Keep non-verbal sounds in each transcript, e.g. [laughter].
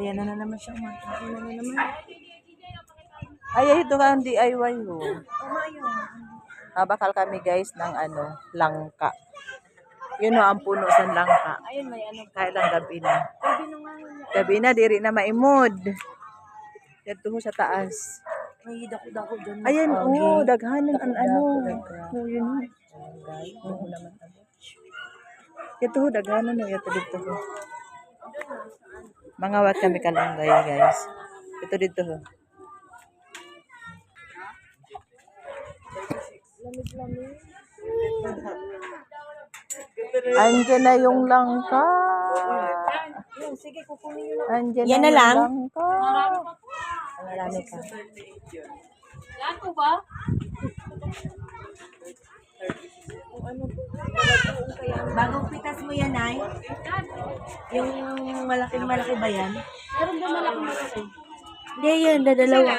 Ayan na na naman siya. Ayan na na naman. Ay, ay, ito nga ang DIY ho. Ah, bakal kami guys ng ano, langka. Yun o, ang puno sa langka. Ayun, may ano. Kahit lang gabi na. Pwede na nga yun. Gabi na, diri na maimod. Dito ho sa taas. May dako-dako dyan. Ayan, oo, oh, daghanan ang ano. Oo, yun ho. Oo naman. Ito ho, daghanan ho. Ito dito ho. Mga wat kami kalanggay guys. Ito dito ho. Andiyan na yung langka. Yun, sige, kukunin na. Andiyan Yan na, na lang? langka. Marami pa. Po ba? Bagong pitas mo yan, Nay? Yung malaking malaki ba yan? Meron ba malaking malaki? Hindi yan, dadalawa.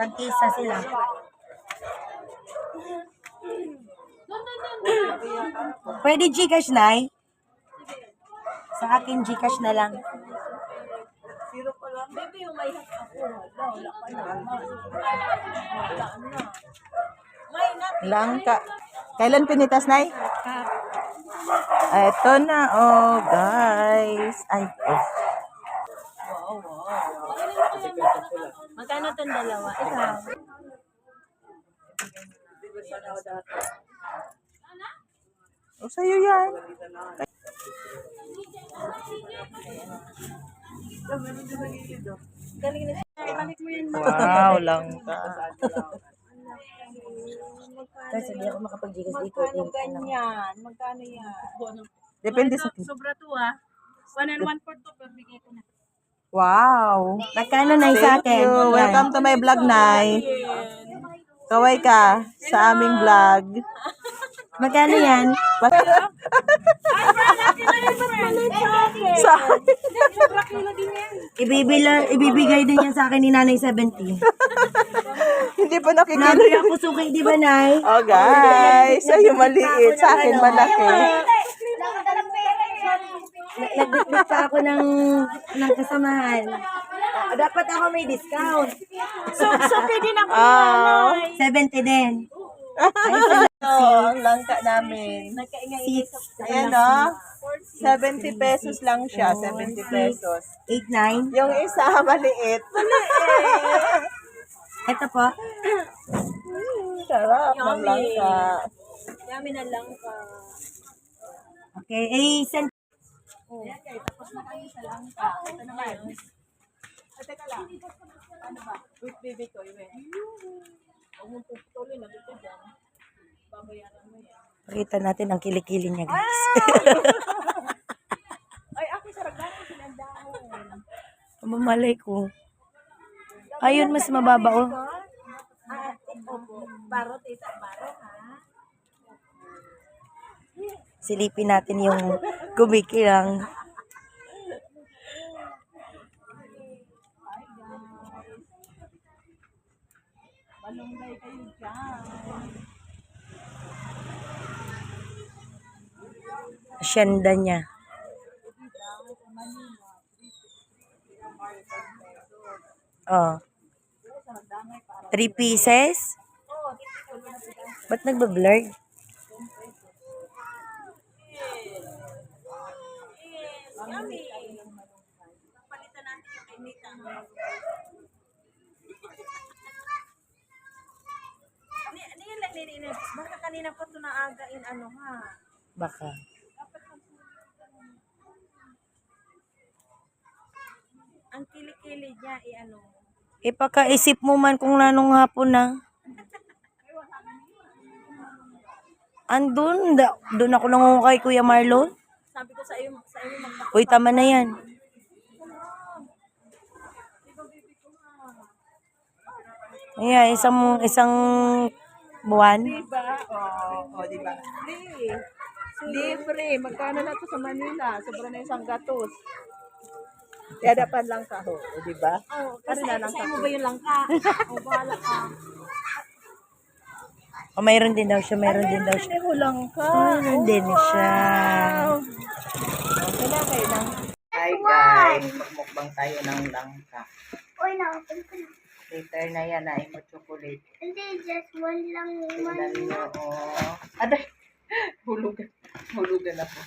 Tagkisa sila. Pwede Gcash, Nay? Sa akin, Gcash na lang. Langka. Kailan pinitas, Nay? Ito na, oh, guys. Ay, oh. Magkano itong dalawa? Ikaw. Oh, sa'yo yan. Galing na siya. Balik mo yun. Langka. Kasi hindi ako makapag-gigas dito. Magkano ganyan? Magkano yan? Depende sa Sobra to ah. One and one for two. Bigay ko na. Wow. Magkano na Thank you. Welcome to my vlog, Nay. Kaway ka sa aming vlog. Magkano yan? Sa Ibibila, ibibigay din yan sa akin ni Nanay 70. Pa nakikita. Nabi ako suki, di ba, Nay? Oh, guys. Sa'yo maliit. Sa akin malaki. Nagbitbit pa ako ng, ng kasamahan. Ah, Dapat ako may discount. So, so pwede na Oh. 70 din. [laughs] Oh, ang langka namin. Six. Ayan, oh. 70 pesos lang siya. 70 pesos. 8, 9. Yung isa, [laughs] maliit. Ito po. Sarap ng langka. Yummy na lang pa. Okay, eh, send. Oh. Tapos na kami sa langka. Ito naman. Ay, teka lang. Ano ba? Wait, baby ko. Iwe. Huwag mong puputulin. Lagi ko dyan. Babayaran mo yan. Pakita natin ang kilikili niya, guys. Ay, ako sa ragdan ko sinandahon. [laughs] Mamalay ko. Ayun, mas mababa, oh. Ah, opo. Barot, isa. Barot, ha? Silipin natin yung kumikilang. Malunggay kayo dyan. Asyenda niya. Oh. Three pieces? Ba't nagbablur? Ano yun lang? Baka kanina pa ito naaga in ano ha? Baka. Ang kilikili niya, i-ano. Ipakaisip mo man kung nanong hapon na. Andun, da, doon ako nangungo kay Kuya Marlon. Sabi ko sa iyo, sa iyo magba. Uy, tama na yan. Ayan, isang, isang buwan. Diba? Oo, oh, diba? Libre. Libre. Magkano na to sa Manila? Sobra na isang gatos. Kaya dapat lang ka ho, o, diba? Oh, Kasi na lang ka. ba yung langka? o, bahala ka. O, mayroon din daw siya, mayroon din daw siya. Hindi ho lang ka. Mayroon din siya. Wow. Okay na, okay lang. Hi guys. magmukbang tayo ng langka. Uy, na-open ko na. Later na yan, ay mo chocolate. Hindi, just one lang. One Tingnan nyo, oh. Aday, [laughs] hulugan. Hulugan ako.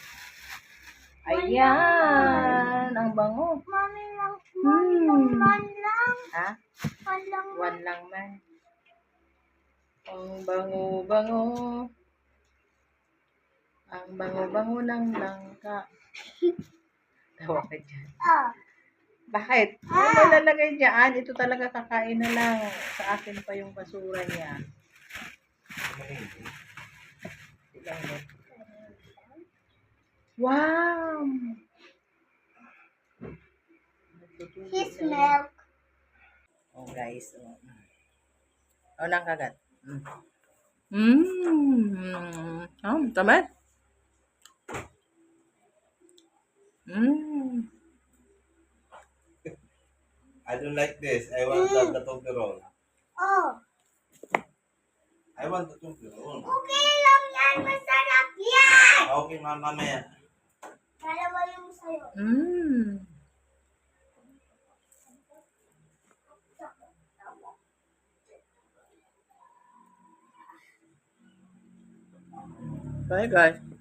Ayan, ang bango. Mami lang. Mami lang. Hmm. Man lang. Ha? Man lang. One lang man. Ang bango-bango. Ang bango-bango ng langka. [laughs] Tawa ka dyan. Ah. Bakit? Ano malalagay dyan? Ito talaga kakain na lang. Sa akin pa yung basura niya. Wow! His milk. Oh, guys. Oh. Oh, nang kagat. Mm. Mm. Oh, tamad. Mm. I don't like this. I want the, the toblerone. Oh. I want the toblerone. Okay lang yan. Masarap yan. Okay, ma'am, mamaya. Dalawa yung sa'yo. Mm. Bye guys.